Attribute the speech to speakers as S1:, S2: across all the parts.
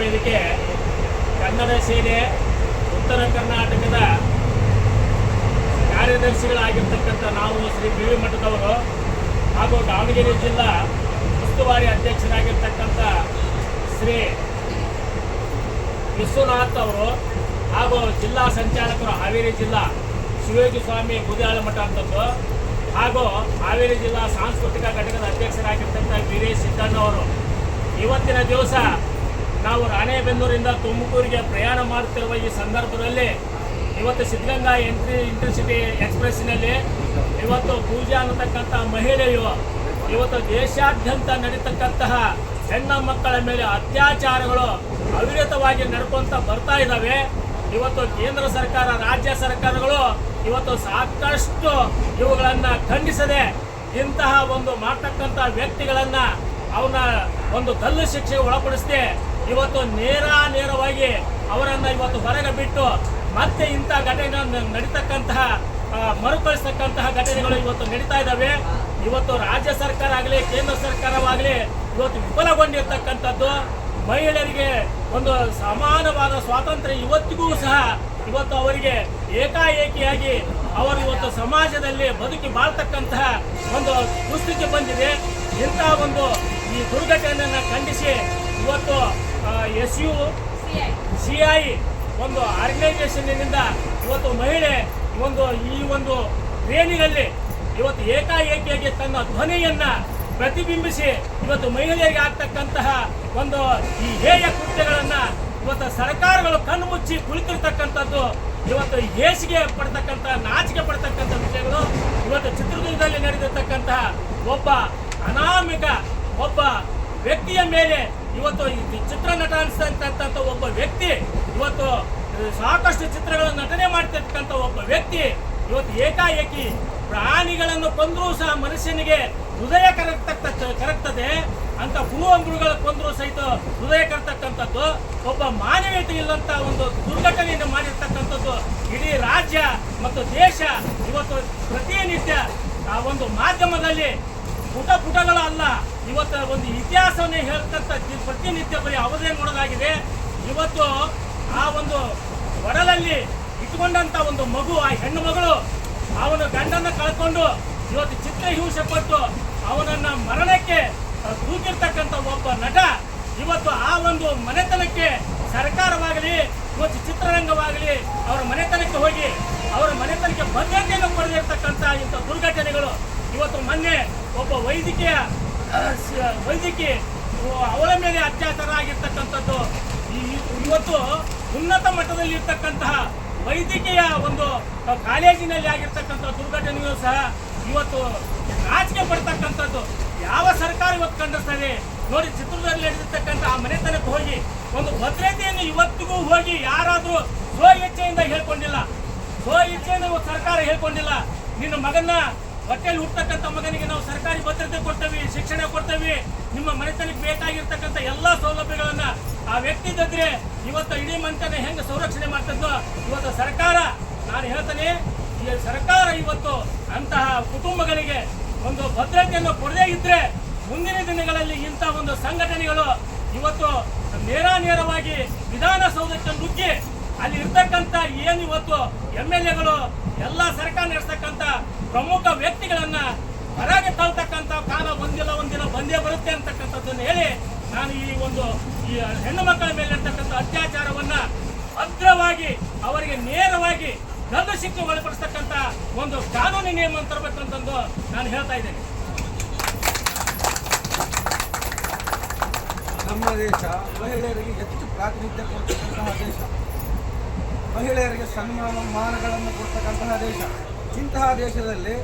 S1: ವೇದಿಕೆ ಕನ್ನಡ ಸೇನೆ, ಉತ್ತರ ಕರ್ನಾಟಕದ ಕಾರ್ಯದರ್ಶಿಗಳಾಗಿರ್ತಕ್ಕಂಥ ನಾವು ಶ್ರೀ ಬಿ ವಿ ಮಠದವರು ಹಾಗೂ ದಾವಣಗೆರೆ ಜಿಲ್ಲಾ ಉಸ್ತುವಾರಿ ಅಧ್ಯಕ್ಷರಾಗಿರ್ತಕ್ಕಂಥ ಶ್ರೀ ವಿಶ್ವನಾಥ್ ಅವರು ಹಾಗೂ ಜಿಲ್ಲಾ ಸಂಚಾಲಕರು ಹಾವೇರಿ ಜಿಲ್ಲಾ ಶಿವಯೋಗಿ ಸ್ವಾಮಿ ಗುದಿಯಾಳ ಮಠ ಅಂತದ್ದು. ಹಾಗೂ ಹಾವೇರಿ ಜಿಲ್ಲಾ ಸಾಂಸ್ಕೃತಿಕ ಘಟಕದ ಅಧ್ಯಕ್ಷರಾಗಿರ್ತಕ್ಕಂಥ ವೀರೇಶ್ ಸಿದ್ದಣ್ಣವರು ಇವತ್ತಿನ ದಿವಸ ನಾವು ರಾಣೆಬೆನ್ನೂರಿಂದ ತುಮಕೂರಿಗೆ ಪ್ರಯಾಣ ಮಾಡುತ್ತಿರುವ ಈ ಸಂದರ್ಭದಲ್ಲಿ ಇವತ್ತು ಸಿದ್ಧಗಂಗಾ ಎಂಟ್ರಿ, ಇಂಟರ್ಸಿಟಿ ಎಕ್ಸ್ಪ್ರೆಸ್ನಲ್ಲಿ ಇವತ್ತು ಪೂಜಾ ಅನ್ನತಕ್ಕಂಥ ಮಹಿಳೆಯು ಇವತ್ತು ದೇಶಾದ್ಯಂತ ನಡೀತಕ್ಕಂತಹ ಹೆಣ್ಣ ಮಕ್ಕಳ ಮೇಲೆ ಅತ್ಯಾಚಾರಗಳು ಅವಿರತವಾಗಿ ನಡ್ಕೊಂತ ಬರ್ತಾ ಇದ್ದಾವೆ. ಇವತ್ತು ಕೇಂದ್ರ ಸರ್ಕಾರ, ರಾಜ್ಯ ಸರ್ಕಾರಗಳು ಇವತ್ತು ಸಾಕಷ್ಟು ಇವುಗಳನ್ನು ಖಂಡಿಸದೆ ಇಂತಹ ಒಂದು ಮಾಡ್ತಕ್ಕಂಥ ವ್ಯಕ್ತಿಗಳನ್ನು ಅವನ ಒಂದು ಕಲ್ಲು ಶಿಕ್ಷೆಗೆ ಒಳಪಡಿಸದೆ ಇವತ್ತು ನೇರ ನೇರವಾಗಿ ಅವರನ್ನ ಇವತ್ತು ಹೊರಗೆ ಬಿಟ್ಟು ಮತ್ತೆ ಇಂಥ ಘಟನೆಗಳನ್ನು ನಡೀತಕ್ಕಂತಹ ಮರುಕಳಿಸತಕ್ಕಂತಹ ಘಟನೆಗಳು ಇವತ್ತು ನಡೀತಾ ಇದ್ದಾವೆ. ಇವತ್ತು ರಾಜ್ಯ ಸರ್ಕಾರ ಆಗಲಿ, ಕೇಂದ್ರ ಸರ್ಕಾರವಾಗಲಿ ಇವತ್ತು ವಿಫಲಗೊಂಡಿರ್ತಕ್ಕಂಥದ್ದು. ಮಹಿಳೆಯರಿಗೆ ಒಂದು ಸಮಾನವಾದ ಸ್ವಾತಂತ್ರ್ಯ ಇವತ್ತಿಗೂ ಸಹ ಇವತ್ತು ಅವರಿಗೆ ಏಕಾಏಕಿಯಾಗಿ ಅವರು ಇವತ್ತು ಸಮಾಜದಲ್ಲಿ ಬದುಕಿ ಬಾಳ್ತಕ್ಕಂತಹ ಒಂದು ದುಸ್ಥಿತಿ ಬಂದಿದೆ. ಇಂತಹ ಒಂದು ಈ ದುರ್ಘಟನೆಯನ್ನು ಖಂಡಿಸಿ ಇವತ್ತು ಎಸ್ ಯು, ಸಿ ಐ, ಒಂದು ಆರ್ಗನೈಸೇಷನ್ನಿಂದ ಇವತ್ತು ಮಹಿಳೆ ಒಂದು ಈ ಒಂದು ಟ್ರೇನಿನಲ್ಲಿ ಇವತ್ತು ಏಕಾಏಕಿಯಾಗಿ ತನ್ನ ಧ್ವನಿಯನ್ನು ಪ್ರತಿಬಿಂಬಿಸಿ ಇವತ್ತು ಮಹಿಳೆಯರಿಗೆ ಆಗ್ತಕ್ಕಂತಹ ಒಂದು ಈ ಹೇಯ ಕೃತ್ಯಗಳನ್ನು ಇವತ್ತು ಸರ್ಕಾರಗಳು ಕಣ್ಣು ಮುಚ್ಚಿ ಕುಳಿತಿರ್ತಕ್ಕಂಥದ್ದು, ಇವತ್ತು ಹೇಸಿಗೆ ಪಡ್ತಕ್ಕಂಥ, ನಾಚಿಕೆ ಪಡ್ತಕ್ಕಂಥ ವಿಷಯಗಳು ಇವತ್ತು ಚಿತ್ರದುರ್ಗದಲ್ಲಿ ನಡೆದಿರ್ತಕ್ಕಂತಹ ಒಬ್ಬ ಅನಾಮಿಕ, ಒಬ್ಬ ವ್ಯಕ್ತಿಯ ಮೇಲೆ ಇವತ್ತು ಈ ಚಿತ್ರನಟ ಅನಿಸ್ತಕ್ಕಂಥ ಒಬ್ಬ ವ್ಯಕ್ತಿ, ಇವತ್ತು ಸಾಕಷ್ಟು ಚಿತ್ರಗಳನ್ನು ನಟನೆ ಮಾಡ್ತಿರ್ತಕ್ಕಂಥ ಒಬ್ಬ ವ್ಯಕ್ತಿ, ಇವತ್ತು ಏಕಾಏಕಿ ಪ್ರಾಣಿಗಳನ್ನು ಕೊಂದರೂ ಸಹ ಮನುಷ್ಯನಿಗೆ ಹೃದಯ ಕರಗ್ತಕ್ಕ ಕರಗ್ತದೆ, ಅಂತ ಹುಳುವಂಗುಳುಗಳ ಕೊಂದರೂ ಸಹಿತ ಹೃದಯ ಕರತಕ್ಕಂಥದ್ದು ಒಬ್ಬ ಮಾನವೀಯತೆ ಇಲ್ಲಂತ ಒಂದು ದುರ್ಘಟನೆಯನ್ನು ಮಾಡಿರ್ತಕ್ಕಂಥದ್ದು ಇಡೀ ರಾಜ್ಯ ಮತ್ತು ದೇಶ ಇವತ್ತು ಪ್ರತಿನಿತ್ಯ ಆ ಒಂದು ಮಾಧ್ಯಮದಲ್ಲಿ ಪುಟ ಪುಟಗಳು ಅಲ್ಲ ಇವತ್ತು ಒಂದು ಇತಿಹಾಸವನ್ನೇ ಹೇಳ್ತಕ್ಕಂಥ ಪ್ರತಿನಿತ್ಯ ಬರೀ ಅವಧಿ ನೋಡೋದಾಗಿದೆ ಇವತ್ತು ಆ ಒಂದು ಒಡಲಲ್ಲಿ ಇಟ್ಕೊಂಡಂತ ಒಂದು ಮಗು ಆ ಹೆಣ್ಣು ಮಗಳು ಅವನ ಗಂಡನ್ನು ಕಳ್ಕೊಂಡು ಇವತ್ತು ಚಿತ್ರಹಿಂಸೆ ಪಟ್ಟು ಅವನನ್ನ ಮರಣಕ್ಕೆ ಆ, ತೂಗಿರ್ತಕ್ಕಂಥ ಒಬ್ಬ ನಟ ಇವತ್ತು ಆ ಒಂದು ಮನೆತನಕ್ಕೆ ಸರ್ಕಾರವಾಗಲಿ ಇವತ್ತು ಚಿತ್ರರಂಗವಾಗಲಿ ಅವರ ಮನೆತನಕ್ಕೆ ಹೋಗಿ ಅವರ ಮನೆತನಕ್ಕೆ ಭದ್ರತೆಯನ್ನು ಪಡೆದಿರ್ತಕ್ಕಂಥ ಇಂಥ ದುರ್ಘಟನೆಗಳು ಇವತ್ತು ಮೊನ್ನೆ ಒಬ್ಬ ವೈದ್ಯಕೀಯ ವೈದ್ಯಕೀಯ. ಅವಳ ಮೇಲೆ ಅತ್ಯಾಚಾರ ಆಗಿರ್ತಕ್ಕಂಥದ್ದು ಇವತ್ತು ಉನ್ನತ ಮಟ್ಟದಲ್ಲಿ ಇರ್ತಕ್ಕಂತಹ ವೈದ್ಯಕೀಯ ಒಂದು ಕಾಲೇಜಿನಲ್ಲಿ ಆಗಿರ್ತಕ್ಕಂಥ ದುರ್ಘಟನೆಯೂ ಸಹ ಇವತ್ತು ರಾಜಕೀಯ ಪಡ್ತಕ್ಕಂಥದ್ದು. ಯಾವ ಸರ್ಕಾರ ಇವತ್ತು ಕಂಡಿಸ್ತದೆ ನೋಡಿ ಚಿತ್ರದಲ್ಲಿ ನಡೆದಿರ್ತಕ್ಕಂಥ ಆ ಮನೆತನಕ್ಕೆ ಹೋಗಿ ಒಂದು ಭದ್ರತೆಯನ್ನು ಇವತ್ತಿಗೂ ಹೋಗಿ ಯಾರಾದರೂ ಸ್ವ ಇಚ್ಛೆಯಿಂದ ಹೇಳ್ಕೊಂಡಿಲ್ಲ. ಸ್ವ ಇಚ್ಛೆಯಿಂದ ಸರ್ಕಾರ ಹೇಳ್ಕೊಂಡಿಲ್ಲ. ನಿನ್ನ ಮಗನ್ನ ಹೊಟ್ಟೆಯಲ್ಲಿ ಹುಟ್ಟತಕ್ಕಂಥ ಮಗನಿಗೆ ನಾವು ಸರ್ಕಾರಿ ಭದ್ರತೆ ಕೊಡ್ತೇವೆ, ಶಿಕ್ಷಣ ಕೊಡ್ತೇವೆ, ನಿಮ್ಮ ಮನೆತನಕ್ಕೆ ಬೇಕಾಗಿರ್ತಕ್ಕಂಥ ಎಲ್ಲ ಸೌಲಭ್ಯಗಳನ್ನ ಆ ವ್ಯಕ್ತಿ ಇದ್ದಿದ್ರೆ ಇವತ್ತು ಇಡೀ ಮನೆತನ ಹೆಂಗೆ ಸಂರಕ್ಷಣೆ ಮಾಡ್ತದೋ ಇವತ್ತು ಸರ್ಕಾರ, ನಾನು ಹೇಳ್ತೇನೆ, ಈ ಸರ್ಕಾರ ಇವತ್ತು ಅಂತಹ ಕುಟುಂಬಗಳಿಗೆ ಒಂದು ಭದ್ರತೆಯನ್ನು ಕೊಡದೇ ಇದ್ರೆ ಮುಂದಿನ ದಿನಗಳಲ್ಲಿ ಇಂಥ ಒಂದು ಸಂಘಟನೆಗಳು ಇವತ್ತು ನೇರ ನೇರವಾಗಿ ವಿಧಾನಸೌಧಕ್ಕೆ ನುಗ್ಗಿ ಅಲ್ಲಿ ಇರ್ತಕ್ಕಂಥ ಏನು ಇವತ್ತು ಎಂ ಎಲ್ ಎಗಳು, ಎಲ್ಲ ಸರ್ಕಾರ ನಡೆಸ್ತಕ್ಕಂಥ ಪ್ರಮುಖ ವ್ಯಕ್ತಿಗಳನ್ನ ಹೊರಗೆ ತಳ್ತಕ್ಕಂಥ ಕಾಲ ಒಂದಿಲ್ಲ ಒಂದಿನ ಬಂದೇ ಬರುತ್ತೆ ಅಂತಕ್ಕಂಥದ್ದನ್ನು ಹೇಳಿ ನಾನು ಈ ಒಂದು ಈ ಹೆಣ್ಣು ಮಕ್ಕಳ ಮೇಲೆ ಇರ್ತಕ್ಕಂಥ ಅತ್ಯಾಚಾರವನ್ನ ಭದ್ರವಾಗಿ, ಅವರಿಗೆ ನೇರವಾಗಿ ಗಲ್ಲು ಶಿಕ್ಷೆ ಒಳಪಡಿಸ್ತಕ್ಕಂಥ ಒಂದು ಕಾನೂನು ನಿಯಮ ತರಬೇಕಂತಂದು ನಾನು ಹೇಳ್ತಾ ಇದ್ದೇನೆ.
S2: ನಮ್ಮ ದೇಶ ಮಹಿಳೆಯರಿಗೆ ಹೆಚ್ಚು ಪ್ರಾತಿನಿಧ್ಯ ಕೊಡ್ತಕ್ಕಂತಹ ದೇಶ. ಮಹಿಳೆಯರಿಗೆ ಸನ್ಮಾನ, ಮಾನಗಳನ್ನು ಕೊಡ್ತಕ್ಕಂತಹ ದೇಶ. ಇಂತಹ ದೇಶದಲ್ಲಿ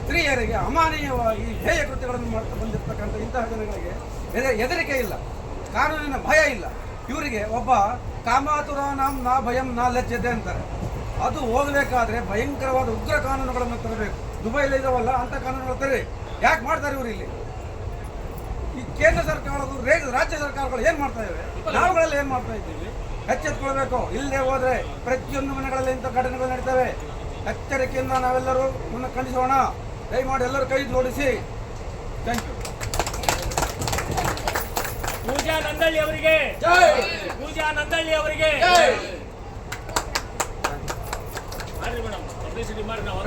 S2: ಸ್ತ್ರೀಯರಿಗೆ ಅಮಾನೀಯವಾಗಿ ಹೇಯ ಕೃತ್ಯಗಳನ್ನು ಮಾಡ್ತಾ ಬಂದಿರತಕ್ಕಂಥ ಇಂತಹ ಜನಗಳಿಗೆ ಎದೆ- ಹೆದರಿಕೆ ಇಲ್ಲ, ಕಾನೂನಿನ ಭಯ ಇಲ್ಲ. ಇವರಿಗೆ ಒಬ್ಬ ಕಾಮಾತುರ ನಾಮ್ ನಾ ಭಯಂ ನಾ ಲಜ್ಜತೆ ಅಂತಾರೆ. ಅದು ಹೋಗಬೇಕಾದ್ರೆ ಭಯಂಕರವಾದ ಉಗ್ರ ಕಾನೂನುಗಳನ್ನು ತರಬೇಕು. ದುಬೈಲಿ ಇದಾವಲ್ಲ ಅಂತ ಕಾನೂನುಗಳು ತರಲಿ ಯಾಕೆ ಮಾಡ್ತಾರೆ ಇವರು ಈ ಕೇಂದ್ರ ಸರ್ಕಾರಗಳು ರಾಜ್ಯ ಸರ್ಕಾರಗಳು ಏನು ಮಾಡ್ತಾ ಇವೆ? ನಾವುಗಳಲ್ಲಿ ಏನು ಮಾಡ್ತಾ ಇದ್ದೀವಿ? ಎಚ್ಚೆತ್ಕೊಳ್ಬೇಕು. ಇಲ್ಲದೆ ಹೋದರೆ ಪ್ರತಿಯೊಂದು ಮನೆಗಳಲ್ಲಿ ಇಂಥ ಘಟನೆಗಳು ನಡೀತವೆ. ಎಚ್ಚರಿಕೆಯಿಂದ ನಾವೆಲ್ಲರೂ ಮುನ್ನ ಖಂಡಿಸೋಣ. ದಯಮಾಡಿ ಎಲ್ಲರೂ ಕೈ ಜೋಡಿಸಿ. ಥ್ಯಾಂಕ್ ಯು
S1: ಪೂಜಾ ನಂದಳ್ಳಿ ಅವರಿಗೆ. ಪೂಜಾ ನಂದಳ್ಳಿ ಅವರಿಗೆ.
S3: ಮೇಡಮ್ ಮಾಡಿ
S1: ನಾವು